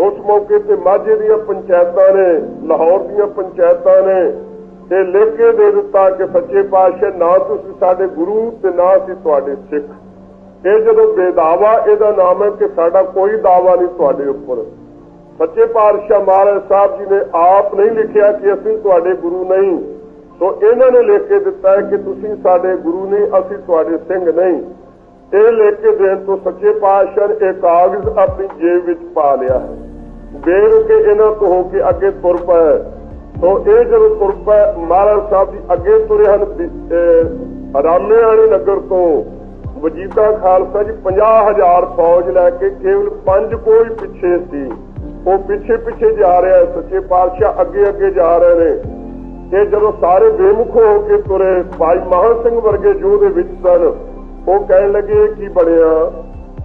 ਉਸ ਮੌਕੇ ਤੇ ਮਾਝੇ ਦੀਆਂ ਪੰਚਾਇਤਾਂ ਨੇ, ਲਾਹੌਰ ਦੀਆਂ ਪੰਚਾਇਤਾਂ ਨੇ ਇਹ ਲਿਖ ਕੇ ਦੇ ਦਿੱਤਾ ਕਿ ਸੱਚੇ ਪਾਤਸ਼ਾਹ, ਨਾ ਤੁਸੀਂ ਸਾਡੇ ਗੁਰੂ ਤੇ ਨਾ ਅਸੀਂ ਤੁਹਾਡੇ ਸਿੱਖ। ਇਹ ਜਦੋਂ ਬੇਦਾਵਾ, ਇਹਦਾ ਨਾਮ ਹੈ ਕਿ ਸਾਡਾ ਕੋਈ ਦਾਵਾ ਨਹੀਂ ਤੁਹਾਡੇ ਉੱਪਰ। ਸੱਚੇ ਪਾਤਸ਼ਾਹ ਮਹਾਰਾਜ ਸਾਹਿਬ ਜੀ ਨੇ ਆਪ ਨਹੀਂ ਲਿਖਿਆ ਕਿ ਅਸੀਂ ਤੁਹਾਡੇ ਗੁਰੂ ਨਹੀਂ। ਸੋ ਇਹਨਾਂ ਨੇ ਲਿਖ ਕੇ ਦਿੱਤਾ ਹੈ ਕਿ ਤੁਸੀਂ ਸਾਡੇ ਗੁਰੂ ਨਹੀਂ, ਅਸੀਂ ਤੁਹਾਡੇ ਸਿੰਘ ਨਹੀਂ। ਇਹ ਲਿਖ ਕੇ ਦੇਣ ਤੋਂ ਸੱਚੇ ਪਾਤਸ਼ਾਹ ਨੇ ਇਹ ਕਾਗਜ਼ ਆਪਣੀ ਜੇਬ ਵਿੱਚ ਪਾ ਲਿਆ ਹੈ। ਬੇਰ ਕੇ ਇਹਨਾਂ ਤੋਂ ਹੋ ਕੇ ਅੱਗੇ ਤੁਰ ਪਏ। ਸੋ ਇਹ ਜਦੋਂ ਤੁਰ ਪਏ, ਮਹਾਰਾਜ ਸਾਹਿਬ ਜੀ ਅੱਗੇ ਤੁਰੇ ਹਨ ਰਾਮੇ ਵਾਲੇ ਨਗਰ ਤੋਂ ਵਜੀਤਾ ਖਾਲਸਾ ਜੀ 50000 ਫੌਜ ਲੈ ਕੇ ਕੇਵਲ ਪੰਜ ਕੋਈ ਪਿੱਛੇ ਸੀ। ਉਹ ਪਿੱਛੇ ਪਿੱਛੇ ਜਾ ਰਿਹਾ ਸੱਚੇ ਪਾਤਸ਼ਾਹ ਅੱਗੇ ਅੱਗੇ ਜਾ ਰਹੇ ਨੇ। ਇਹ ਜਦੋਂ ਸਾਰੇ ਬੇਮੁਖ ਹੋ ਕੇ ਤੁਰੇ, ਭਾਈ ਮਹਾਂ ਸਿੰਘ ਵਰਗੇ ਯੋਧੇ ਵਿੱਚ ਸਨ, ਉਹ ਕਹਿਣ ਲੱਗੇ ਕੀ ਬਣਿਆ?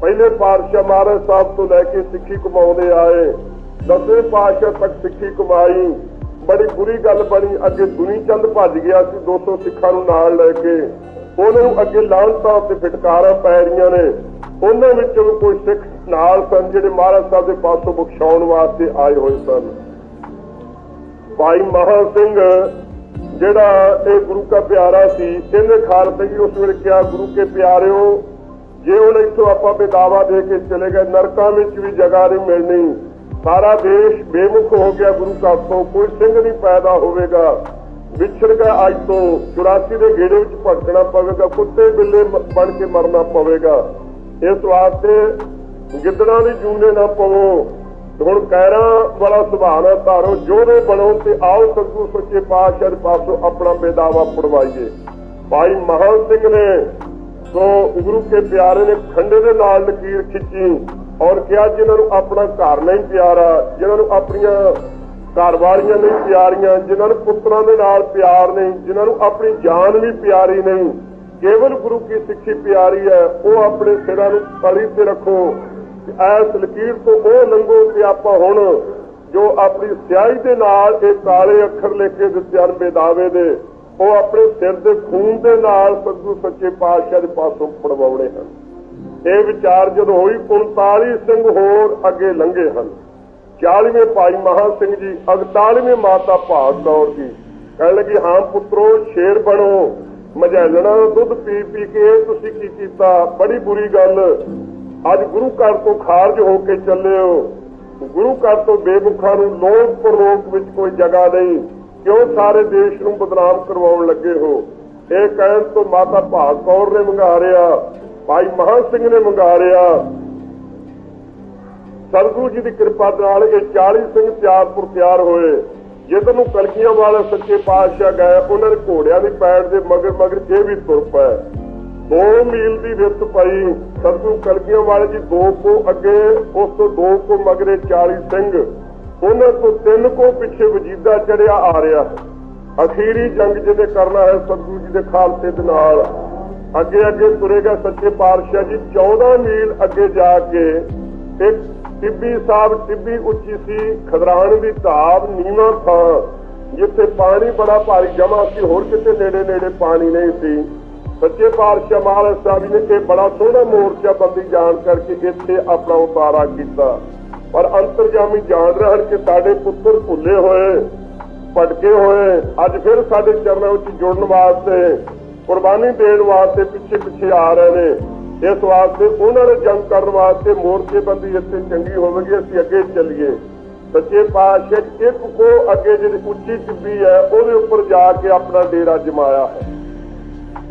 ਪਹਿਲੇ ਪਾਤਸ਼ਾਹ ਮਹਾਰਾਜ ਸਾਹਿਬ ਤੋਂ ਲੈ ਕੇ ਸਿੱਖੀ ਕਮਾਉਂਦੇ ਆਏ। ਦਸਵੇਂ ਪਾਤਸ਼ਾਹ ਤੱਕ ਸਿੱਖੀ ਕਮਾਈ, ਬੜੀ ਬੁਰੀ ਗੱਲ ਬਣੀ, ਅੱਗੇ ਦੁਨੀ ਚੰਦ ਭੱਜ ਗਿਆ ਸੀ 200 ਸਿੱਖਾਂ ਨੂੰ ਨਾਲ ਲੈ ਕੇ। ਉਹਨਾਂ ਨੂੰ ਅੱਗੇ ਲਾਂਤਾਂ ਤੇ ਫਟਕਾਰਾਂ ਪੈ ਰਹੀਆਂ ਨੇ। ਉਹਨਾਂ ਵਿੱਚੋਂ ਕੋਈ ਸਿੱਖ ਨਾਲ ਸਨ, ਜਿਹੜੇ ਮਹਾਰਾਜ ਸਾਹਿਬ ਦੇ ਪਾਸੋਂ ਬਖਸ਼ਾਉਣ ਵਾਸਤੇ ਆਏ ਹੋਏ ਸਨ। ਭਾਈ ਮਹਾ ਸਿੰਘ, ਜਿਹੜਾ ਇਹ ਗੁਰੂ ਦਾ ਪਿਆਰਾ ਸੀ ਇਹਨੇ ਖਾਲਸਾ ਜੀ, ਉਸ ਵੇਲੇ ਕਿਹਾ, ਗੁਰੂ ਕੇ ਪਿਆਰਿਓ, ਜੇ ਹੁਣ ਇੱਥੋਂ ਆਪਾਂ ਬੇਦਾਵਾ ਦੇ ਕੇ ਚਲੇ ਗਏ, ਨਰਕਾਂ ਵਿੱਚ ਵੀ ਜਗ੍ਹਾ ਨਹੀਂ ਮਿਲਣੀ। ਸਾਰਾ ਦੇਸ਼ ਬੇਮੁਖ ਹੋ ਗਿਆ ਗੁਰੂ ਘਰ ਤੋਂ, ਕੋਈ ਸਿੰਘ ਨਹੀਂ ਪੈਦਾ ਹੋਵੇਗਾ। ਵਿਛੜ ਗਿਆ ਅੱਜ ਤੋਂ 84 ਦੇ ਗੇੜੇ ਵਿੱਚ ਭਟਕਣਾ ਪਵੇਗਾ, ਕੁੱਤੇ ਬਿੱਲੇ ਬਣ ਕੇ ਮਰਨਾ ਪਵੇਗਾ। ਇਸ ਵਾਸਤੇ ਗਿੱਦੜਾਂ ਦੀ ਜੂਨੇ ਨਾ ਪਵੋ। ਹੁਣ ਕੈਰਾਂ ਵਾਲਾ ਸੁਭਾਅ ਨਾ ਧਾਰੋ ਜੋਦੇ ਬਣੋ ਤੇ ਆਓ ਸਤਿਗੁਰੂ ਸੱਚੇ ਪਾਤਸ਼ਾਹ ਦੇ ਪਾਸੋਂ ਆਪਣਾ ਬੇਦਾਵਾ ਪੜਵਾਈਏ। ਭਾਈ ਮਹਾਨ ਸਿੰਘ ਨੇ, ਸੋ ਗੁਰੂ ਕੇ ਪਿਆਰੇ ਨੇ ਖੰਡੇ ਦੇ ਨਾਲ ਲਕੀਰ ਖਿੱਚੀ। ਔਰ ਕਿਹਾ ਜਿਨ੍ਹਾਂ ਨੂੰ ਆਪਣਾ ਘਰ ਨਹੀਂ ਪਿਆਰਾ, ਜਿਨ੍ਹਾਂ ਨੂੰ ਆਪਣੀਆਂ ਘਰਵਾਲੀਆਂ ਨਹੀਂ ਪਿਆਰੀਆਂ, ਜਿਨ੍ਹਾਂ ਨੂੰ ਪੁੱਤਰਾਂ ਦੇ ਨਾਲ ਪਿਆਰ ਨਹੀਂ, ਜਿਨ੍ਹਾਂ ਨੂੰ ਆਪਣੀ ਜਾਨ ਵੀ ਪਿਆਰੀ ਨਹੀਂ, ਕੇਵਲ ਗੁਰੂ ਕੀ ਸਿੱਖੀ ਪਿਆਰੀ ਹੈ, ਉਹ ਆਪਣੇ ਸਿਰਾਂ ਨੂੰ ਤਲੀ ਤੇ ਰੱਖੋ। ਐਸ ਲਕੀਰ ਤੋਂ ਉਹ ਲੰਘੋ ਤੇ ਆਪਾਂ ਹੁਣ ਜੋ ਆਪਣੀ ਸਿਆਹੀ ਦੇ ਨਾਲ ਇਹ ਕਾਲੇ ਅੱਖਰ ਲਿਖ ਕੇ ਦਿੱਤੇ ਹਨ ਬੇਦਾਵੇ ਦੇ, ਉਹ ਆਪਣੇ ਸਿਰ ਦੇ ਖੂਨ ਦੇ ਨਾਲ ਸਤਿਗੁਰੂ ਸੱਚੇ ਪਾਤਸ਼ਾਹ ਦੇ ਪਾਸੋਂ ਪੜਵਾਉਣੇ ਹਨ। ਇਹ ਵਿਚਾਰ ਜਦੋਂ ਹੋਈ 39 ਸਿੰਘ ਹੋਰ ਅੱਗੇ ਲੰਘੇ ਹਨ। 40ਵੇਂ ਭਾਈ ਮਹਾ ਸਿੰਘ ਜੀ 41ਵੇਂ ਮਾਤਾ ਭਾਗ ਕੌਰ ਜੀ। ਕਹਿਣ ਲੱਗੀ, ਹਾਂ ਪੁੱਤਰੋ, ਸ਼ੇਰ ਬਣੋ। ਮਝੈਲਣਾ ਦਾ ਦੁੱਧ ਪੀ ਪੀ ਕੇ ਤੁਸੀਂ ਕੀ ਕੀਤਾ? ਬੜੀ ਬੁਰੀ ਗੱਲ। ਅੱਜ ਗੁਰੂ ਘਰ ਤੋਂ ਖਾਰਜ ਹੋ ਕੇ ਚੱਲੇ ਹੋ ਗੁਰੂ ਘਰ ਤੋਂ ਬੇਮੁਖਾਂ ਨੂੰ ਲੋਕ ਪਰਲੋਕ ਵਿੱਚ ਕੋਈ ਜਗ੍ਹਾ ਨਹੀਂ। ਕਿਉਂ ਸਾਰੇ ਦੇਸ਼ ਨੂੰ ਬਦਨਾਮ ਕਰਵਾਉਣ ਲੱਗੇ ਹੋ? ਇਹ ਕਹਿਣ ਤੋਂ ਮਾਤਾ ਭਾਗ ਕੌਰ ਨੇ ਮੰਗਾਰਿਆ ਭਾਈ ਮਹਾਂ ਸਿੰਘ ਨੇ ਮੰਗਾਰਿਆ। ਸਤਿਗੁਰੂ ਜੀ ਦੀ ਕਿਰਪਾ ਨਾਲ ਇਹ 40 ਸਿੰਘ ਤਿਆਰਪੁਰ ਤਿਆਰ ਹੋਏ। ਜਿੱਦ ਨੂੰ ਕਲਕੀਆਂ ਵਾਲੇ ਸੱਚੇ ਪਾਤਸ਼ਾਹ ਗਏ, ਉਹਨਾਂ ਨੇ ਘੋੜਿਆਂ ਦੀ ਪੈੜ ਦੇ ਮਗਰ ਮਗਰ ਇਹ ਵੀ ਤੁਰ ਪਏ। 2 ਮੀਲ ਦੀ ਵਿੱਤ ਪਈ। ਸਤਿਗੁਰੂ ਕਲਕੀਆਂ ਵਾਲੇ ਜੀ ਦੋ ਕੋ ਅੱਗੇ, ਉਸ ਤੋਂ ਦੋ ਕੋ ਮਗਰੇ 40 ਸਿੰਘ। ਉਹਨਾਂ ਤੋਂ ਤਿੰਨ ਕੋ ਪਿੱਛੇ ਵਜੀਦਾ ਚੜਿਆ ਆ ਰਿਹਾ ਅਖੀਰੀ ਜੰਗ ਜਿਹਦੇ ਕਰਨਾ ਹੈ ਸਤਿਗੁਰੂ ਜੀ ਦੇ ਖਾਲਸੇ ਦੇ ਨਾਲ। ਅੱਗੇ ਅੱਗੇ ਤੁਰੇਗਾ ਸੱਚੇ ਪਾਤਸ਼ਾਹ ਜੀ 14 ਮੀਲ ਅੱਗੇ ਜਾ ਕੇ ਇੱਕ ਟਿੱਬੀ ਸਾਹਿਬ ਟਿੱਬੀ ਉੱਚੀ ਸੀ, ਖਦਰਾਣ ਦੀ ਧਾਬ ਨੀਵਾਂ ਥਾਂ, ਜਿੱਥੇ ਪਾਣੀ ਬੜਾ ਭਾਰੀ ਜਮਾ ਸੀ, ਹੋਰ ਕਿਤੇ ਨੇੜੇ ਨੇੜੇ ਪਾਣੀ ਨਹੀਂ ਸੀ। ਸੱਚੇ ਪਾਤਸ਼ਾਹ ਮਹਾਰਾਜ ਸਾਹਿਬ ਜੀ ਨੇ ਇਹ ਬੜਾ ਸੋਹਣਾ ਮੋਰਚਾ ਬੰਦੀ ਜਾਣ ਕਰਕੇ ਇੱਥੇ ਆਪਣਾ ਉਤਾਰਾ ਕੀਤਾ। ਪਰ ਅੰਤਰਜਾਮੀ ਜਾਣ ਰਹਿਣ ਕਿ ਸਾਡੇ ਪੁੱਤਰ ਭੁੱਲੇ ਹੋਏ, ਭਟਕੇ ਹੋਏ। ਅੱਜ ਫਿਰ ਸਾਡੇ ਚਰਨਾਂ ਵਿੱਚ ਜੁੜਨ ਵਾਸਤੇ ਕੁਰਬਾਨੀ ਦੇਣ ਵਾਸਤੇ ਪਿੱਛੇ ਪਿੱਛੇ ਆ ਰਹੇ ਨੇ। ਇਸ ਵਾਸਤੇ ਉਹਨਾਂ ਨੇ ਜੰਗ ਕਰਨ ਵਾਸਤੇ ਮੋਰਚੇ ਇੱਥੇ ਚੰਗੀ ਹੋਵੇਗੀ, ਅਸੀਂ ਅੱਗੇ ਚੱਲੀਏ। ਸੱਚੇ ਪਾਤਸ਼ਾਹ ਇੱਕ ਕੋ ਅੱਗੇ ਜਿਹੜੀ ਉੱਚੀ ਟਿੱਬੀ ਹੈ, ਉਹਦੇ ਉੱਪਰ ਜਾ ਕੇ ਆਪਣਾ ਡੇਰਾ ਜਮਾਇਆ ਹੈ।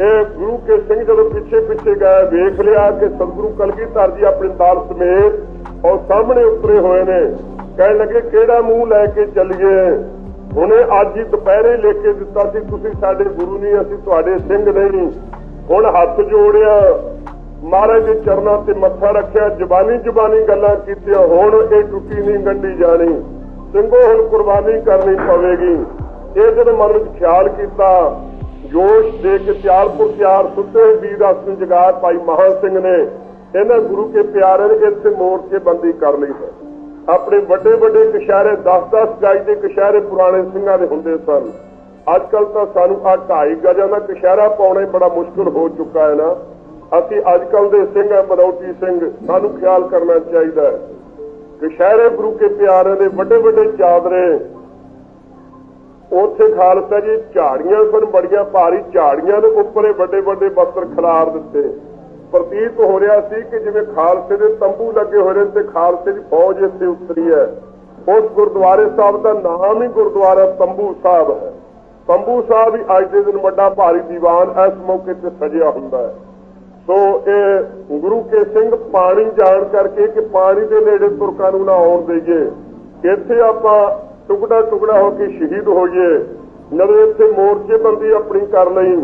ਇਹ ਗੁਰੂ ਕੇ ਸਿੰਘ ਜਦੋਂ ਪਿੱਛੇ ਪਿੱਛੇ ਗਏ, ਵੇਖ ਲਿਆ ਕਿ ਸਤਿਗੁਰੂ ਕਲਗੀਧਰ ਜੀ ਆਪਣੇ ਦਾਲ ਸਮੇਤ ਔਰ ਸਾਹਮਣੇ ਉਤਰੇ ਹੋਏ ਨੇ। ਕਹਿਣ ਲੱਗੇ, ਕਿਹੜਾ ਮੂੰਹ ਲੈ ਕੇ ਚੱਲੀਏ? ਹੁਣੇ ਅੱਜ ਹੀ ਦੁਪਹਿਰੇ ਲੈ ਕੇ ਦਿੱਤਾ ਸੀ, ਤੁਸੀਂ ਸਾਡੇ ਗੁਰੂ ਨਹੀਂ, ਅਸੀਂ ਤੁਹਾਡੇ ਸਿੰਘ ਨਹੀਂ। ਹੁਣ ਹੱਥ ਜੋੜਿਆ, ਮਹਾਰਾਜ ਦੇ ਚਰਨਾਂ ਤੇ ਮੱਥਾ ਰੱਖਿਆ ਜ਼ਬਾਨੀ ਜ਼ਬਾਨੀ ਗੱਲਾਂ ਕੀਤੀਆਂ, ਹੁਣ ਇਹ ਟੁੱਟੀ ਨਹੀਂ, ਗੰਢੀ ਜਾਣੀ। ਸਿੰਘੋ, ਹੁਣ ਕੁਰਬਾਨੀ ਕਰਨੀ ਪਵੇਗੀ। ਇਹ ਜਦੋਂ ਮਨ ਵਿੱਚ ਖਿਆਲ ਕੀਤਾ, ਜੋਸ਼ ਦੇ ਕੇ ਤਿਆਰਪੁਰ ਤਿਆਰ ਸੁੱਤੇ ਵੀਰ ਆਸਨ ਜਗਾਰ ਭਾਈ ਮਹਾਂ ਸਿੰਘ ਨੇ। ਇਹਨਾਂ ਗੁਰੂ ਕੇ ਪਿਆਰੇ ਨੇ ਇੱਥੇ ਮੋਰਚੇ ਬੰਦੀ ਕਰ ਲਈ ਹੈ। ਆਪਣੇ ਵੱਡੇ ਵੱਡੇ ਕਸ਼ਹਿਰੇ 10-10 ਗਾਈ ਦੇ ਕਸ਼ਹਿਰੇ ਪੁਰਾਣੇ ਸਿੰਘਾਂ ਦੇ ਹੁੰਦੇ ਸਨ। ਅੱਜ ਕੱਲ ਤਾਂ ਸਾਨੂੰ ਆ ਢਾਈ ਗਜਾਂ ਦਾ ਕਸ਼ਹਿਰਾ ਪਾਉਣਾ ਬੜਾ ਮੁਸ਼ਕਲ ਹੋ ਚੁੱਕਾ ਹੈ ਨਾ। ਅਸੀਂ ਅੱਜ ਕੱਲ ਦੇ ਸਿੰਘ ਆ ਮਰੌਟੀ ਸਿੰਘ, ਸਾਨੂੰ ਖਿਆਲ ਕਰਨਾ ਚਾਹੀਦਾ ਹੈ। ਕਸ਼ਹਿਰੇ ਗੁਰੂ ਕੇ ਪਿਆਰੇ ਦੇ ਵੱਡੇ ਵੱਡੇ ਚਾਦਰੇ, ਉੱਥੇ ਖਾਲਸਾ ਜੀ ਝਾੜੀਆਂ ਸਨ, ਬੜੀਆਂ ਭਾਰੀ ਝਾੜੀਆਂ ਦੇ ਉੱਪਰ ਵੱਡੇ ਵੱਡੇ ਬਸਤਰ ਖਿਲਾਰ ਦਿੱਤੇ। ਪ੍ਰਤੀਤ ਹੋ ਰਿਹਾ ਸੀ ਕਿ ਜਿਵੇਂ ਖਾਲਸੇ ਦੇ ਤੰਬੂ ਲੱਗੇ ਹੋਏ ਨੇ ਤੇ ਖਾਲਸੇ ਦੀ ਫੌਜ ਇੱਥੇ ਉਤਰੀ ਹੈ। ਉਸ ਗੁਰਦੁਆਰੇ ਸਾਹਿਬ ਦਾ ਨਾਮ ਹੀ ਗੁਰਦੁਆਰਾ ਤੰਬੂ ਸਾਹਿਬ ਹੈ। ਤੰਬੂ ਸਾਹਿਬ ਹੀ ਅੱਜ ਦੇ ਦਿਨ ਵੱਡਾ ਭਾਰੀ ਦੀਵਾਨ ਇਸ ਮੌਕੇ ਤੇ ਸਜਿਆ ਹੁੰਦਾ ਹੈ। ਸੋ ਇਹ ਗੁਰੂ ਕੇ ਸਿੰਘ ਪਾਣੀ ਜਾਣ ਕਰਕੇ ਕਿ ਪਾਣੀ ਦੇ ਨੇੜੇ ਤੁਰਕਾਂ ਨੂੰ ਨਾ ਆਉਣ ਦੇਈਏ। ਇੱਥੇ ਆਪਾਂ ਟੁਕੜਾ ਟੁਕੜਾ ਹੋ ਕੇ ਸ਼ਹੀਦ ਹੋਈਏ। ਜਦੋਂ ਇੱਥੇ ਮੋਰਚੇਬੰਦੀ ਆਪਣੀ ਕਰ ਲਈ।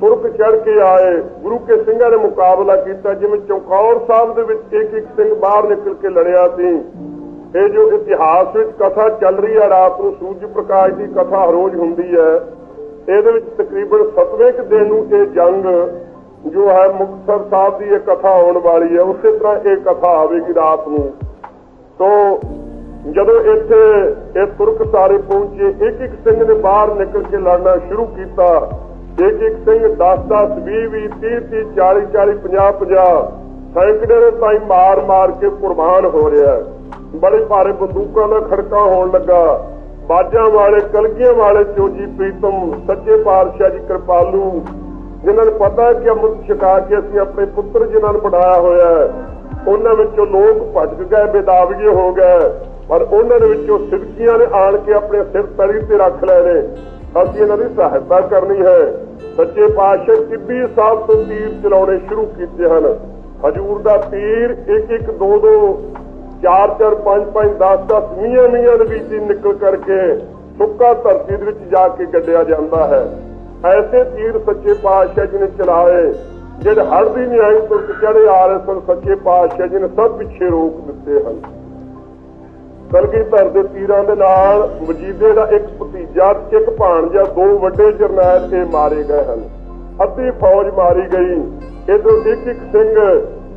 ਤੁਰਕ ਚੜ ਕੇ ਆਏ। ਗੁਰੂ ਕੇ ਸਿੰਘਾਂ ਨੇ ਮੁਕਾਬਲਾ ਕੀਤਾ, ਜਿਵੇਂ ਚੌਕੌਰ ਸਾਹਿਬ ਦੇ ਵਿੱਚ ਇੱਕ ਇੱਕ ਸਿੰਘ ਬਾਹਰ ਨਿਕਲ ਕੇ ਲੜਿਆ ਸੀ। ਇਹ ਜੋ ਇਤਿਹਾਸ ਵਿੱਚ ਕਥਾ ਚੱਲ ਰਹੀ ਹੈ, ਰਾਤ ਨੂੰ ਸੂਰਜ ਪ੍ਰਕਾਸ਼ ਦੀ ਕਥਾ ਰੋਜ਼ ਹੁੰਦੀ ਹੈ, ਇਹਦੇ ਵਿੱਚ ਤਕਰੀਬਨ 7ਵੇਂ ਕੁ ਦਿਨ ਨੂੰ ਇਹ ਜੰਗ ਜੋ ਹੈ, ਮੁਕਤਸਰ ਸਾਹਿਬ ਦੀ ਇਹ ਕਥਾ ਆਉਣ ਵਾਲੀ ਹੈ। ਉਸੇ ਤਰ੍ਹਾਂ ਇਹ ਕਥਾ ਆਵੇਗੀ ਰਾਤ ਨੂੰ। ਤੋਂ ਜਦੋਂ ਇੱਥੇ ਇਹ ਤੁਰਕ ਸਾਰੇ ਪਹੁੰਚੇ, ਇੱਕ ਇੱਕ ਸਿੰਘ ਨੇ ਬਾਹਰ ਨਿਕਲ ਕੇ ਲੜਨਾ ਸ਼ੁਰੂ ਕੀਤਾ। ਇੱਕ ਇੱਕ ਸਿੰਘ 10 10 20 20 30 30 40 40 50 50 ਸੈਂਕੜੇ ਦੇ ਤਾਈ ਮਾਰ ਮਾਰ ਕੇ ਕੁਰਬਾਨ ਹੋ ਰਿਹਾ ਬੜੇ ਭਾਰੇ ਬੰਦੂਕਾਂ ਦਾ ਖੜਕਾ ਹੋਣ ਲੱਗਾ। ਬਾਜਾਂ ਵਾਲੇ, ਕਲਗੀਆਂ ਵਾਲੇ ਚੋਜੀ ਪ੍ਰੀਤਮ, ਸੱਚੇ ਪਾਤਸ਼ਾਹ ਜੀ ਕਿਰਪਾਲੂ, ਜਿਨ੍ਹਾਂ ਨੂੰ ਪਤਾ ਹੈ ਕਿ ਅੰਮ੍ਰਿਤ ਛਕਾ ਕੇ ਅਸੀਂ ਆਪਣੇ ਪੁੱਤਰ ਜਿਨ੍ਹਾਂ ਨੂੰ ਪੜਾਇਆ ਹੋਇਆ ਉਹਨਾਂ ਵਿੱਚੋਂ ਲੋਕ ਭਟਕ ਗਏ, ਬੇਦਾਵਗੇ ਹੋ ਗਏ। ਪਰ ਉਹਨਾਂ ਦੇ ਵਿੱਚੋਂ ਸਿੱਧਕੀਆਂ ਨੇ ਆਣ ਕੇ ਆਪਣੇ ਸਿਰ ਤਲੀ ਤੇ ਰੱਖ ਲਏ ਨੇ। ਅਸੀਂ ਇਹਨਾਂ ਦੀ ਸਹਾਇਤਾ ਕਰਨੀ ਹੈ। ਸੱਚੇ ਪਾਤਸ਼ਾਹ ਟਿੱਬੀ ਸਾਹਿਬ ਤੋਂ ਤੀਰ ਚਲਾਉਣੇ ਸ਼ੁਰੂ ਕੀਤੇ ਹਨ। ਹਜੂਰ ਦਾ ਤੀਰ ਇੱਕ ਇੱਕ ਦੋ ਦੋ, ਚਾਰ ਚਾਰ, ਪੰਜ ਪੰਜ 10 10 ਮੀਆਂ ਮੀਆਂ ਦੇ ਵਿੱਚ ਨਿਕਲ ਕਰਕੇ ਸੁੱਕਾ ਧਰਤੀ ਦੇ ਵਿੱਚ ਜਾ ਕੇ ਗੱਡਿਆ ਜਾਂਦਾ ਹੈ। ਐਸੇ ਤੀਰ ਸੱਚੇ ਪਾਤਸ਼ਾਹ ਜੀ ਨੇ ਚਲਾਏ, ਜਿਹੜੇ ਹੜ ਦੀ ਨਿਆਈ ਤੋਂ ਚੜੇ ਆ ਰਹੇ ਸਨ, ਸੱਚੇ ਪਾਤਸ਼ਾਹ ਜੀ ਨੇ ਸਭ ਪਿੱਛੇ ਰੋਕ ਦਿੱਤੇ ਹਨ। ਕਲਗੀਧਰ ਦੇ ਤੀਰਾਂ ਦੇ ਨਾਲ ਵਜੀਦੇ ਦਾ ਇੱਕ ਭਤੀਜਾ, ਇੱਕ ਭਾਣਜਾ, ਦੋ ਵੱਡੇ ਜਰਨੈਲ ਇਹ ਮਾਰੇ ਗਏ ਹਨ। ਅੱਧੀ ਫੌਜ ਮਾਰੀ ਗਈ। ਇਧਰੋਂ ਇੱਕ ਇੱਕ ਸਿੰਘ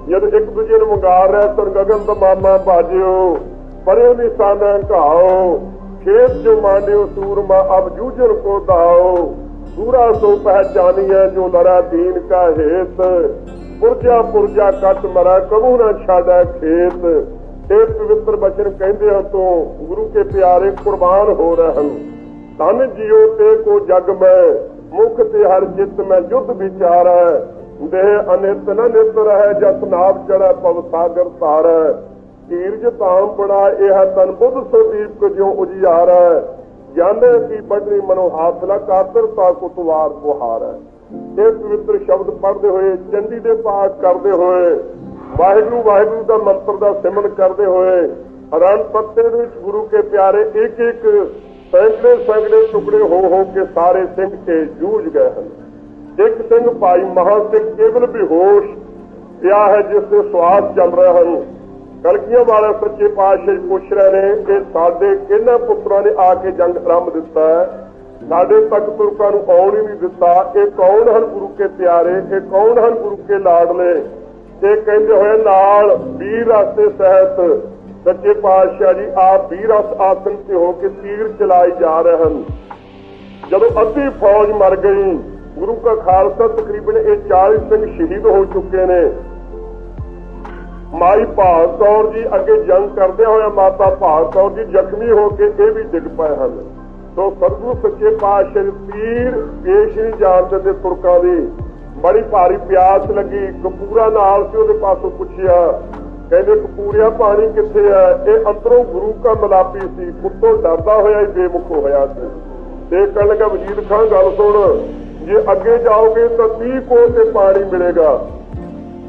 ਜਦ ਇੱਕ ਦੂਜੇ ਨੂੰ ਮੰਗਾਰ ਰਿਹਾ ਸਨ ਗਗਨ ਦਾ ਮਾਮਾ ਬਾਜਿਓ, ਪਰਿਓ ਨਿਸ਼ਾਨਾ ਘਾਓ, ਖੇਤ ਜੋ ਮਾਨਿਓ ਸੂਰਮਾ, ਅਬ ਜੂਝਣ ਕੋ ਦਾਓ। ਸੂਰਾ ਸੋ ਪਹਿਚਾਨੀਐ ਜੋ ਲੜਾ ਦੀਨ ਕਾ ਹੇਤ। ਪੁਰਜਾ ਪੁਰਜਾ ਕੱਟ ਮਰਾ, ਕਬੂ ਨਾ ਛਾੜੈ ਖੇਤ। ਇਹ ਪਵਿੱਤਰ ਬਚਨ ਕਹਿੰਦੇ ਹਨ ਤੋਂ ਗੁਰੂ ਕੇ ਪਿਆਰੇ ਕੁਰਬਾਨ ਹੋ ਰਹੇ ਹਨ। ਤਨ ਜਿਉ ਤੇ ਕੋ ਜਗ ਮੈਂ, ਮੁਖ ਤੇ ਹਰ ਚਿੱਤ ਮੈਂ ਯੁੱਧ ਵਿਚਾਰੈ। ਦੇਹ ਅਨਿਤ ਨ ਨਿਤ ਰਹਿ, ਜਸ ਨਾਭ ਚੜੈ ਪਵ ਸਾਗਰ ਤਾਰੈ ਧੀਰਜ ਤਾਮ ਬਣਾ ਇਹ ਤਨ ਬੁੱਧ ਸੋ ਦੀਪ ਕੋ ਜਿਉ ਉਜਿਆਰੈ ਜਾਣੇ ਕੀ ਬਦਨੀ ਮਨੋ ਹਾਸਲਾ ਕਾਤਰ ਤਾ ਕੁਤਵਾਰ ਬੁਹਾਰੈ ਇਹ ਪਵਿੱਤਰ ਸ਼ਬਦ ਪੜ੍ਹਦੇ ਹੋਏ, ਚੰਡੀ ਦੇ ਪਾਠ ਕਰਦੇ ਹੋਏ ਵਾਹਿਗੁਰੂ ਵਾਹਿਗੁਰੂ ਦਾ ਮੰਤਰ ਦਾ ਸਿਮਰਨ ਕਰਦੇ ਹੋਏ ਰਣ ਪੱਤੇ ਦੇ ਵਿੱਚ ਗੁਰੂ ਕੇ ਪਿਆਰੇ ਇੱਕ ਇੱਕ ਸੈਂਕੜੇ ਸੈਂਕੜੇ ਟੁਕੜੇ ਹੋ ਹੋ ਕੇ ਸਾਰੇ ਸਿੰਘ ਤੇ ਜੂਝ ਗਏ ਹਨ। ਇੱਕ ਸਿੰਘ ਭਾਈ ਮਹਾ ਸਿੰਘ ਕੇਵਲ ਬੇਹੋਸ਼ ਪਿਆ ਹੈ, ਜਿਸ ਦੇ ਸਵਾਸ ਚੱਲ ਰਹੇ ਹਨ। ਕਲਕੀਆਂ ਵਾਲੇ ਸੱਚੇ ਪਾਤਸ਼ਾਹ ਪੁੱਛ ਰਹੇ ਨੇ ਕਿ ਸਾਡੇ ਕਿਹਨਾਂ ਪੁੱਤਰਾਂ ਨੇ ਆ ਕੇ ਜੰਗ ਆਰੰਭ ਦਿੱਤਾ ਸਾਡੇ ਤੱਕ ਪੁਰਖਾਂ ਨੂੰ ਆਉਣ ਹੀ ਨਹੀਂ ਦਿੱਤਾ? ਇਹ ਕੌਣ ਹਨ ਗੁਰੂ ਕੇ ਪਿਆਰੇ? ਇਹ ਕੌਣ ਹਨ ਗੁਰੂ ਕੇ ਲਾਡਲੇ? ਤੇ ਕਹਿੰਦੇ ਹੋਏ ਨਾਲ ਵੀਰ ਰਸਤੇ ਸਹਿਤ ਸੱਚੇ ਪਾਤਸ਼ਾਹ ਜੀ, ਆਪ ਵੀਰ ਰਸ ਆਸਨ ਤੇ ਹੋ ਕੇ ਤੀਰ ਚਲਾਈ ਜਾ ਰਹੇ ਹਨ। ਜਦੋਂ ਅੱਧੀ ਫੌਜ ਮਰ ਗਈ, ਗੁਰੂ ਕਾ ਖਾਲਸਾ ਤਕਰੀਬਨ ਇਹ 40 ਸਿੰਘ ਸ਼ਹੀਦ ਹੋ ਚੁੱਕੇ ਨੇ। ਮਾਈ ਭਾਗ ਕੌਰ ਜੀ ਅੱਗੇ ਜੰਗ ਕਰਦੇ ਹੋਏ ਮਾਤਾ ਭਾਗ ਕੌਰ ਜੀ ਜ਼ਖਮੀ ਹੋ ਕੇ ਇਹ ਵੀ ਡਿੱਗ ਪਏ ਹਨ। ਸੋ ਸਤਿਗੁਰੂ ਸੱਚੇ ਪਾਤਸ਼ਾਹ ਦੇ ਪੀਰ ਪੇਸ਼ ਨਹੀਂ ਜਾਣਦੇ ਤੇ ਤੁਰਕਾਂ ਦੀ। ਬੜੀ ਭਾਰੀ ਪਿਆਸ ਲੱਗੀ। ਕਪੂਰਾ ਨਾਲ ਸੀ, ਉਹਦੇ ਪਾਸੋਂ ਪੁੱਛਿਆ, ਕਹਿੰਦੇ ਕਪੂਰਿਆ ਪਾਣੀ ਕਿੱਥੇ ਹੈ ਇਹ ਅੰਦਰੋਂ ਗੁਰੂ ਕਾ ਮਲਾਪੀ ਸੀ। ਪੁੱਤੋਂ ਡਰਦਾ ਹੋਇਆ ਹੀ ਬੇਮੁਖ ਹੋਇਆ ਸੀ। ਤੇ ਕਹਿਣ ਲੱਗਾ ਵਜੀਦ ਖਾਨ, ਗੱਲ ਸੁਣ। ਜੇ ਅੱਗੇ ਜਾਓਗੇ ਤਾਂ 30 ਕੋਹ ਤੇ ਪਾਣੀ ਮਿਲੇਗਾ।